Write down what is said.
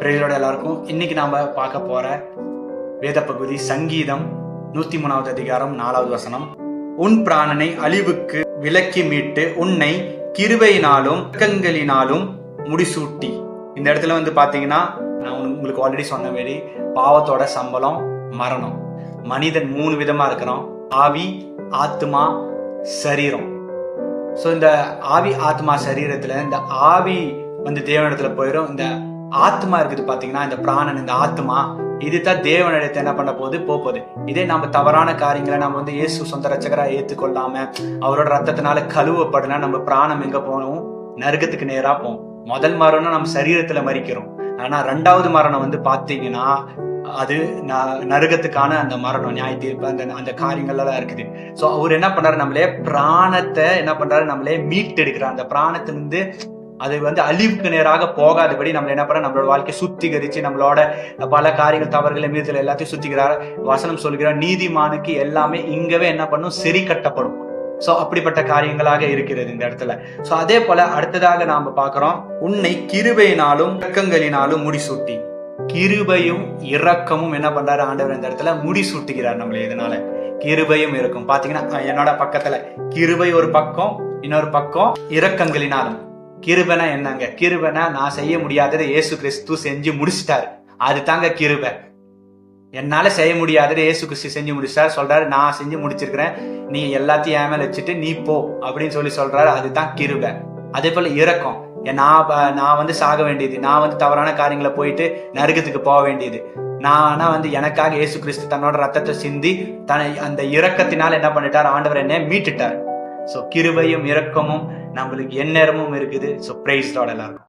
பிரேயரோட எல்லாருக்கும் இன்னைக்கு நாம பார்க்க போற வேத பகுதி சங்கீதம் நூத்தி மூணாவது அதிகாரம் நாலாவது வசனம். உன் பிராணனை அழிவுக்கு விலக்கி மீட்டு உன்னை கிருவையினாலும் இரக்கங்களினாலும் முடிசூட்டி. இந்த இடத்துல வந்து பாத்தீங்கன்னா நான் உங்களுக்கு ஆல்ரெடி சொன்ன மாதிரி பாவத்தோட சம்பளம் மரணம். மனிதன் மூணு விதமா இருக்கிறோம் ஆவி ஆத்மா சரீரம். ஸோ இந்த ஆவி ஆத்மா சரீரத்தில் இந்த ஆவி வந்து தேவனிடத்துல போயிடும் இந்த ஆத்மா இருக்குது பாத்தீங்கன்னா இந்த பிராணன் இந்த ஆத்மா இதுதான் தேவனிடத்தை என்ன பண்ண போகுது? போகுது. இதே நம்ம தவறான காரியங்களை நம்ம வந்து இயேசு சொந்த ரச்சகரா ஏத்துக்கொள்ளாம அவரோட ரத்தத்தினால கழுவப்படனா நம்ம பிராணம் எங்க போகணும் நரகத்துக்கு நேரா போகும் முதல் மரணம் நம்ம சரீரத்துல மறிக்கிறோம் ஆனா ரெண்டாவது மரணம் வந்து பாத்தீங்கன்னா அது ந- நரகத்துக்கான அந்த மரணம் நியாய தீர்ப்பு அந்த அந்த காரியங்கள்லாம் இருக்குது. ஸோ அவர் என்ன பண்றாரு? நம்மளே பிராணத்தை என்ன பண்றாரு? நம்மளே மீட்டெடுக்கிறார். அந்த பிராணத்திலிருந்து அது வந்து அழிவுக்கு நேராக போகாதபடி நம்ம என்ன பண்ண நம்மளோட வாழ்க்கையை சுத்திகரிச்சு நம்மளோட பல காரியங்கள் தவறுகளை மீறுதல் எல்லாத்தையும் சுத்திக்கிறார் வசனம் சொல்கிறார் நீதிமானுக்கு எல்லாமே இங்கவே என்ன பண்ணும்? சரி கட்டப்படும். ஸோ அப்படிப்பட்ட காரியங்களாக இருக்கிறது இந்த இடத்துல. ஸோ அதே போல அடுத்ததாக நாம பார்க்குறோம் உன்னை கிருபையினாலும் இரக்கங்களினாலும் முடிசூட்டி. கிருபையும் இரக்கமும் என்ன பண்றாரு? ஆண்டவர் இந்த இடத்துல முடிசூட்டுகிறார் நம்மளை இதனால. கிருபையும் இருக்கும். பாத்தீங்கன்னா என்னோட பக்கத்துல கிருபை ஒரு பக்கம் இன்னொரு பக்கம் இரக்கங்களினாலும். கிருபனா என்னங்க? கிருபனா நான் செய்ய முடியாததை இயேசு கிறிஸ்து செஞ்சு முடிச்சிட்டாரு. அது தாங்க கிருபை. என்னால செய்ய முடியாததை இயேசு கிறிஸ்து செஞ்சு முடிச்சிட்டாரு. சொல்றாரு நான் செஞ்சு முடிச்சிருக்கிறேன். நீ எல்லாத்தையும் என் மேல வச்சுட்டு நீ போ அப்படின்னு சொல்லி சொல்றாரு. அதுதான் கிருபை. அதே போல இறக்கம் நான் நான் வந்து சாக வேண்டியது. நான் வந்து தவறான காரியங்களை போயிட்டு நரகத்துக்கு போக வேண்டியது. நான் ஆனா வந்து எனக்காக இயேசு கிறிஸ்து தன்னோட ரத்தத்தை சிந்தி தன்னை அந்த இறக்கத்தினால் என்ன பண்ணிட்டார்? ஆண்டவர் என்ன மீட்டுட்டார். சோ கிருபையும் இரக்கமும் நம்மளுக்கு எந்நேரமும் இருக்குது. சோ பிரைஸ் எல்லாரும்